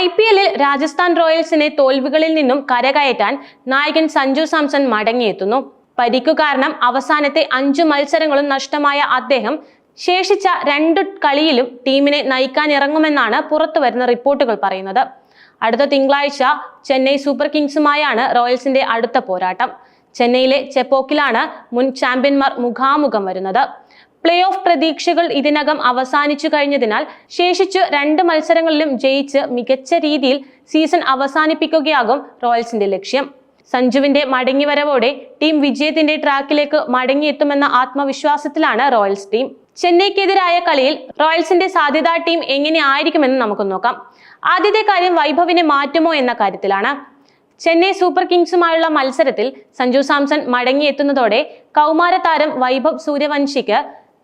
I P എല്ലിൽ രാജസ്ഥാൻ റോയൽസിനെ തോൽവികളിൽ നിന്നും കരകയറ്റാൻ നായകൻ സഞ്ജു സാംസൺ മടങ്ങിയെത്തുന്നു. പരിക്കു കാരണം അവസാനത്തെ അഞ്ചു മത്സരങ്ങളും നഷ്ടമായ അദ്ദേഹം ശേഷിച്ച രണ്ടു കളിയിലും ടീമിനെ നയിക്കാനിറങ്ങുമെന്നാണ് പുറത്തുവരുന്ന റിപ്പോർട്ടുകൾ പറയുന്നത്. അടുത്ത തിങ്കളാഴ്ച ചെന്നൈ സൂപ്പർ കിങ്സുമായാണ് റോയൽസിന്റെ അടുത്ത പോരാട്ടം. ചെന്നൈയിലെ ചെപ്പോക്കിലാണ് മുൻ ചാമ്പ്യന്മാർ മുഖാമുഖം വരുന്നത്. പ്ലേ ഓഫ് പ്രതീക്ഷകൾ ഇതിനകം അവസാനിച്ചു കഴിഞ്ഞതിനാൽ ശേഷിച്ച് രണ്ട് മത്സരങ്ങളിലും ജയിച്ച് മികച്ച രീതിയിൽ സീസൺ അവസാനിപ്പിക്കുകയാകും റോയൽസിന്റെ ലക്ഷ്യം. സഞ്ജുവിന്റെ മടങ്ങിവരവോടെ ടീം വിജയത്തിന്റെ ട്രാക്കിലേക്ക് മടങ്ങിയെത്തുമെന്ന ആത്മവിശ്വാസത്തിലാണ് റോയൽസ് ടീം. ചെന്നൈക്കെതിരായ കളിയിൽ റോയൽസിന്റെ സാധ്യതാ ടീം എങ്ങനെ ആയിരിക്കുമെന്ന് നമുക്ക് നോക്കാം. ആദ്യത്തെ കാര്യം വൈഭവിനെ മാറ്റുമോ എന്ന കാര്യത്തിലാണ്. ചെന്നൈ സൂപ്പർ കിങ്സുമായുള്ള മത്സരത്തിൽ സഞ്ജു സാംസൺ മടങ്ങിയെത്തുന്നതോടെ കൗമാര താരം വൈഭവ് സൂര്യവംശിക്ക്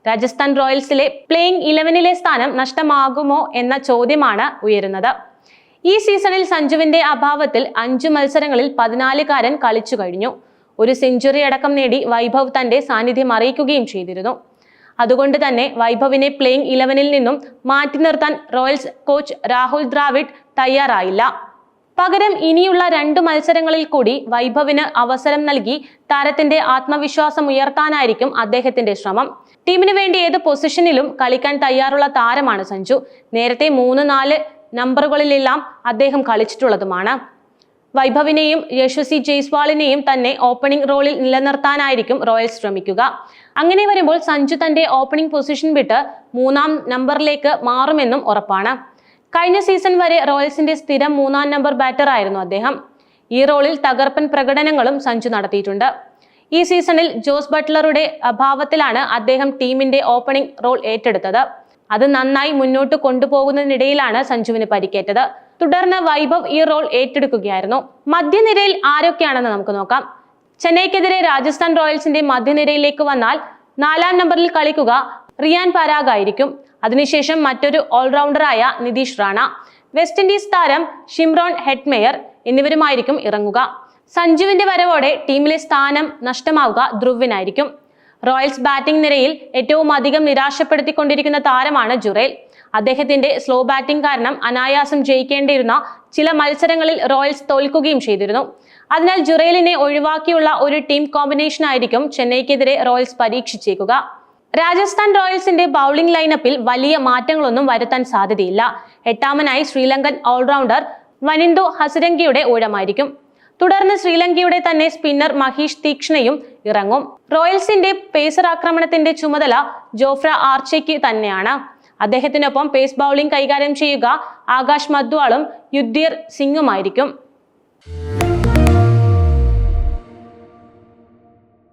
രാജസ്ഥാൻ റോയൽസിലെ പ്ലേയിങ് ഇലവനിലെ സ്ഥാനം നഷ്ടമാകുമോ എന്ന ചോദ്യമാണ് ഉയരുന്നത്. ഈ സീസണിൽ സഞ്ജുവിന്റെ അഭാവത്തിൽ അഞ്ചു മത്സരങ്ങളിൽ പതിനാലുകാരൻ കളിച്ചു കഴിഞ്ഞു. ഒരു സെഞ്ചുറി അടക്കം നേടി വൈഭവ് തന്റെ സാന്നിധ്യം അറിയിക്കുകയും ചെയ്തിരുന്നു. അതുകൊണ്ട് തന്നെ വൈഭവിനെ പ്ലേയിങ് ഇലവനിൽ നിന്നും മാറ്റി നിർത്താൻ റോയൽസ് കോച്ച് രാഹുൽ ദ്രാവിഡ് തയ്യാറായില്ല. പകരം ഇനിയുള്ള രണ്ട് മത്സരങ്ങളിൽ കൂടി വൈഭവിന് അവസരം നൽകി താരത്തിന്റെ ആത്മവിശ്വാസം ഉയർത്താനായിരിക്കും അദ്ദേഹത്തിന്റെ ശ്രമം. ടീമിന് വേണ്ടി ഏത് പൊസിഷനിലും കളിക്കാൻ തയ്യാറുള്ള താരമാണ് സഞ്ജു. നേരത്തെ മൂന്ന് നാല് നമ്പറുകളിലെല്ലാം അദ്ദേഹം കളിച്ചിട്ടുള്ളതുമാണ്. വൈഭവിനെയും യശസ്വി ജയ്സ്വാളിനെയും തന്നെ ഓപ്പണിംഗ് റോളിൽ നിലനിർത്താനായിരിക്കും റോയൽസ് ശ്രമിക്കുക. അങ്ങനെ വരുമ്പോൾ സഞ്ജു തന്റെ ഓപ്പണിംഗ് പൊസിഷൻ വിട്ട് മൂന്നാം നമ്പറിലേക്ക് മാറുമെന്നും ഉറപ്പാണ്. കഴിഞ്ഞ സീസൺ വരെ റോയൽസിന്റെ സ്ഥിരം മൂന്നാം നമ്പർ ബാറ്റർ ആയിരുന്നു അദ്ദേഹം. ഈ റോളിൽ തകർപ്പൻ പ്രകടനങ്ങളും സഞ്ജു നടത്തിയിട്ടുണ്ട്. ഈ സീസണിൽ ജോസ് ബട്ട്ലറുടെ അഭാവത്തിലാണ് അദ്ദേഹം ടീമിന്റെ ഓപ്പണിംഗ് റോൾ ഏറ്റെടുത്തത്. അത് നന്നായി മുന്നോട്ട് കൊണ്ടുപോകുന്നതിനിടയിലാണ് സഞ്ജുവിന് പരിക്കേറ്റത്. തുടർന്ന് വൈഭവ് ഈ റോൾ ഏറ്റെടുക്കുകയായിരുന്നു. മധ്യനിരയിൽ ആരൊക്കെയാണെന്ന് നമുക്ക് നോക്കാം. ചെന്നൈക്കെതിരെ രാജസ്ഥാൻ റോയൽസിന്റെ മധ്യനിരയിലേക്ക് വന്നാൽ നാലാം നമ്പറിൽ കളിക്കുക റിയാൻ പരാഗ് ആയിരിക്കും. അതിനുശേഷം മറ്റൊരു ഓൾറൗണ്ടറായ നിതീഷ് റാണ. വെസ്റ്റ് ഇൻഡീസ് താരം ഷിംറോൺ ഹെഡ്മേയർ എന്നിവരുമായിരിക്കും ഇറങ്ങുക. സഞ്ജുവിന്റെ വരവോടെ ടീമിലെ സ്ഥാനം നഷ്ടമാവുക ധ്രുവിനായിരിക്കും. റോയൽസ് ബാറ്റിംഗ് നിരയിൽ ഏറ്റവും അധികം നിരാശപ്പെടുത്തിക്കൊണ്ടിരിക്കുന്ന താരമാണ് ജുറേൽ. അദ്ദേഹത്തിന്റെ സ്ലോ ബാറ്റിംഗ് കാരണം അനായാസം ജയിക്കേണ്ടിയിരുന്ന ചില മത്സരങ്ങളിൽ റോയൽസ് തോൽക്കുകയും ചെയ്തിരുന്നു. അതിനാൽ ജുറേലിനെ ഒഴിവാക്കിയുള്ള ഒരു ടീം കോമ്പിനേഷൻ ആയിരിക്കും ചെന്നൈക്കെതിരെ റോയൽസ് പരീക്ഷിച്ചേക്കുക. രാജസ്ഥാൻ റോയൽസിന്റെ ബൗളിംഗ് ലൈനപ്പിൽ വലിയ മാറ്റങ്ങളൊന്നും വരുത്താൻ സാധ്യതയില്ല. എട്ടാമനായി ശ്രീലങ്കൻ ഓൾറൗണ്ടർ വനിന്ദു ഹസരംഗിയുടെ ഊഴമായിരിക്കും തുടർന്ന് ശ്രീലങ്കയുടെ തന്നെ സ്പിന്നർ മഹീഷ് തീക്ഷ്ണയും ഇറങ്ങും. റോയൽസിന്റെ പേസർ ആക്രമണത്തിന്റെ ചുമതല ജോഫ്ര ആർച്ചയ്ക്ക് തന്നെയാണ്. അദ്ദേഹത്തിനൊപ്പം പേസ് ബൗളിംഗ് കൈകാര്യം ചെയ്യുക ആകാശ് മദ്വാളും യുദ്ധീർ സിംഗുമായിരിക്കും.